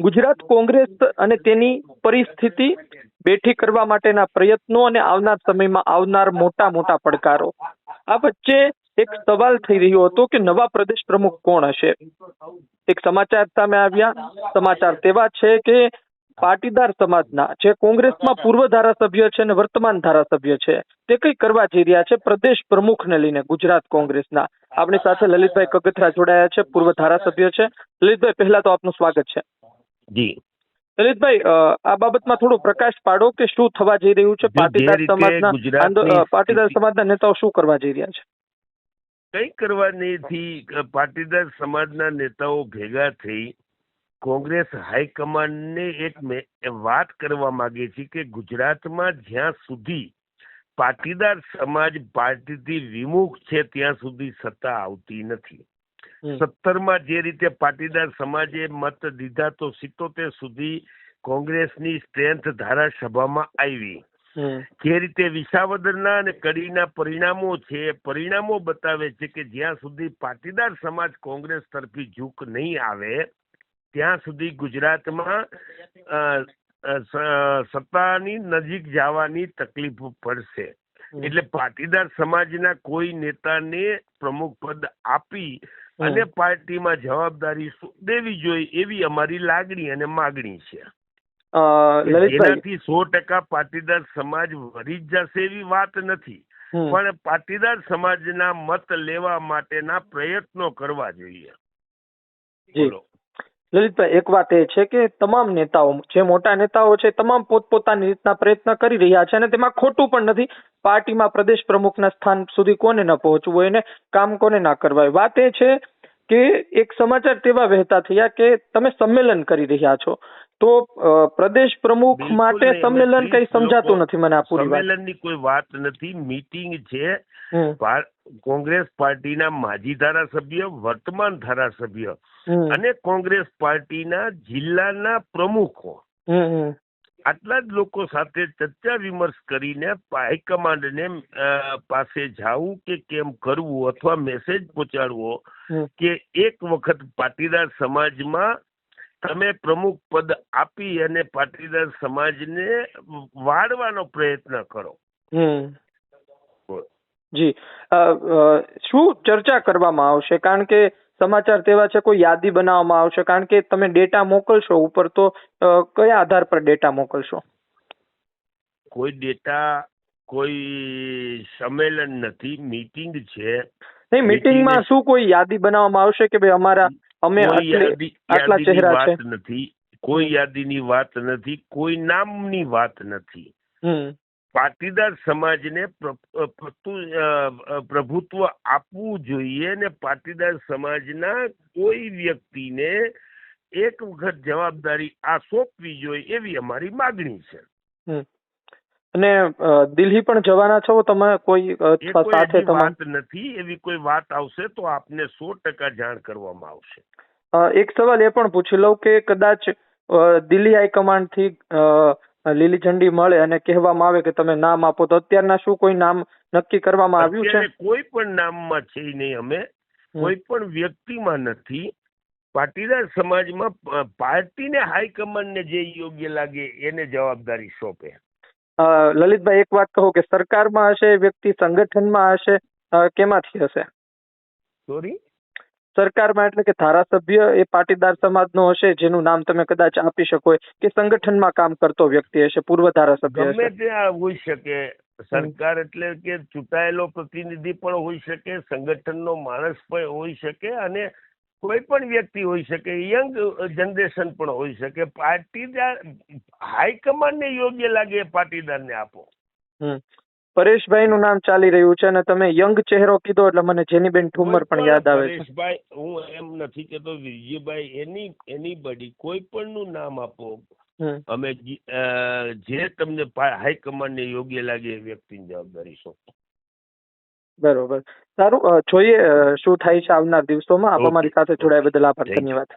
ગુજરાત કોંગ્રેસ અને તેની પરિસ્થિતિ બેઠી કરવા માટેના પ્રયત્નો અને આવનાર સમયમાં આવનાર મોટા મોટા પડકારો. આ વચ્ચે એક સવાલ થઈ રહ્યો હતો કે નવા પ્રદેશ પ્રમુખ કોણ હશે? એક સમાચાર સામે આવ્યા. સમાચાર તેવા છે કે પાટીદાર સમાજના જે કોંગ્રેસમાં પૂર્વ ધારાસભ્ય છે અને વર્તમાન ધારાસભ્ય છે, તે કઈ કરવા જઈ રહ્યા છે પ્રદેશ પ્રમુખને લઈને ગુજરાત કોંગ્રેસના. આપણી સાથે લલિતભાઈ કગથરા જોડાયા છે, પૂર્વ ધારાસભ્ય છે. લલિતભાઈ, પહેલા તો આપનું સ્વાગત છે. જી. લલિતભાઈ આ બાબતમાં થોડો પ્રકાશ પાડો કે શું થવા જઈ રહ્યું છે? પાટીદાર સમાજના પાટીદાર સમાજના નેતાઓ શું કરવા જઈ રહ્યા છે? કઈ કરવા થી પાટીદાર સમાજના નેતાઓ ભેગા થઈ કોંગ્રેસ હાઈકમાન્ડને એક વાત કરવા માંગે છે કે ગુજરાતમાં જ્યાં સુધી પાટીદાર સમાજ પાર્ટીથી વિમુખ છે ત્યાં સુધી સત્તા આવતી નથી. સત્તરમાં જે રીતે પાટીદાર સમાજે મત દીધા તો સિત્તોતેર સુધી કોંગ્રેસની સ્ટ્રેન્થ ધારાસભામાં આવી. જે રીતે વિસાવદરના અને કડીના પરિણામો છે પરિણામો બતાવે છે કે જ્યાં સુધી પાટીદાર સમાજ કોંગ્રેસ તરફી ઝૂક નહીં આવે ત્યાં સુધી ગુજરાતમાં સત્તાની નજીક જવાની તકલીફ પડશે. એટલે પાટીદાર સમાજના કોઈ નેતાને પ્રમુખ પદ આપી અને પાર્ટીમાં જવાબદારી દેવી જોઈએ એવી અમારી લાગણી અને માગણી છે. એનાથી સો ટકા પાટીદાર સમાજ વરી જ જશે એવી વાત નથી. પણ પાટીદાર સમાજના મત લેવા માટેના પ્રયત્નો કરવા જોઈએ. બોલો. લલિતભાઈ, એક વાત એ છે કે તમામ નેતાઓ, જે મોટા નેતાઓ છે, તમામ પોતપોતાની રીતના પ્રયત્ન કરી રહ્યા છે અને તેમાં ખોટું પણ નથી. પાર્ટીમાં પ્રદેશ પ્રમુખના સ્થાન સુધી કોને ન પહોંચવું હોય ને કામ કોને ના કરવા હોય? વાત એ છે કે એક સમાચાર તેવા વહેતા થયા કે તમે સંમેલન કરી રહ્યા છો. તો પ્રદેશ પ્રમુખ માટે સંમેલન કઈ સમજાતું નથી મને આ પૂરી સંમેલનની કોઈ વાત નથી. મીટિંગ છે. કોંગ્રેસ પાર્ટીના માજી ધારાસભ્ય વર્તમાન ધારાસભ્ય અને કોંગ્રેસ પાર્ટીના જિલ્લાના પ્રમુખો. આટલા જ લોકો સાથે ચર્ચા વિમર્શ કરીને હાઈકમાન્ડને પાસે જાવું કે કેમ કરવું અથવા મેસેજ પહોંચાડવો કે એક વખત પાટીદાર સમાજમાં તમે પ્રમુખ પદ આપી અને પાટીદાર સમાજને વાળવાનો પ્રયત્ન કરો. જી. શું ચર્ચા કરવામાં આવશે? કારણ કે સમાચાર તેવા છે કોઈ યાદી બનાવવામાં આવશે? કારણ કે તમે ડેટા મોકલશો ઉપર તો કયા આધાર પર ડેટા મોકલશો? કોઈ ડેટા કોઈ સંમેલન નથી મીટિંગ છે. નહીં મીટિંગમાં શું કોઈ યાદી બનાવવામાં આવશે કે ભાઈ અમારા અમે આટલા ચહેરા છે. વાત નથી. કોઈ યાદીની વાત નથી. કોઈ નામની વાત નથી. પાટીદાર સમાજને પ્રભુત્વ આપવું જોઈએ ને પાટીદાર સમાજના કોઈ વ્યક્તિને એક વખત જવાબદારી આ સોંપવી જોઈએ એવી અમારી માગણી છે. અને દિલ્હી પણ જવાના છો? તમે કોઈ સાથે વાત નથી. એવી કોઈ વાત આવશે તો આપને સો ટકા જાણ કરવામાં આવશે. એક સવાલ એ પણ પૂછી લઉં કે કદાચ દિલ્હી હાઈકમાન્ડથી લીલી ઝંડી મળે અને કહેવામાં આવે કે તમે નામ આપો તો અત્યારના શું કોઈ નામ નક્કી કરવામાં આવ્યું છે? કોઈ પણ નામમાં છે નહીં અમે. કોઈ પણ વ્યક્તિમાં નથી. પાટીદાર સમાજમાં પાર્ટીને હાઈકમાન્ડને જે યોગ્ય લાગે એને જવાબદારી સોંપે. લલિતભાઈ એક વાત કહો કે સરકારમાં હશે વ્યક્તિ સંગઠનમાં હશે કેમાંથી હશે? સોરી? સરકારમાં એટલે કે ધારાસભ્ય એ પાટીદાર સમાજનો હશે જેનું નામ તમે કદાચ આપી શકો કે સંગઠનમાં કામ કરતો વ્યક્તિ હશે પૂર્વ ધારાસભ્ય ગમે ત્યાં હોઈ શકે. સરકાર એટલે કે ચૂંટાયેલો પ્રતિનિધિ પણ હોઈ શકે સંગઠનનો માણસ પણ હોઈ શકે અને કોઈ પણ વ્યક્તિ હોઈ શકે યંગ જનરેશન પણ હોઈ શકે પાટીદાર હાઈકમાન્ડને યોગ્ય લાગે એ પાટીદારને આપો. પરેશભાઈનું નામ ચાલી રહ્યું છે અને તમે યંગ ચહેરો કીધો એટલે મને જેનીબેન ઠુમર પણ યાદ આવે છે. પરેશભાઈ હું એમ નથી કેતો વિજયભાઈ એની એની બડી કોઈ પણ નું નામ આપો. અમે જે તમને હાઈકમાન્ડને યોગ્ય લાગે એ વ્યક્તિની જવાબદારી સોંપો. બરોબર. સારું જોઈએ શું થાય છે આવનાર દિવસોમાં. આપ અમારી સાથે જોડાયા બદલ આભાર. ધન્યવાદ.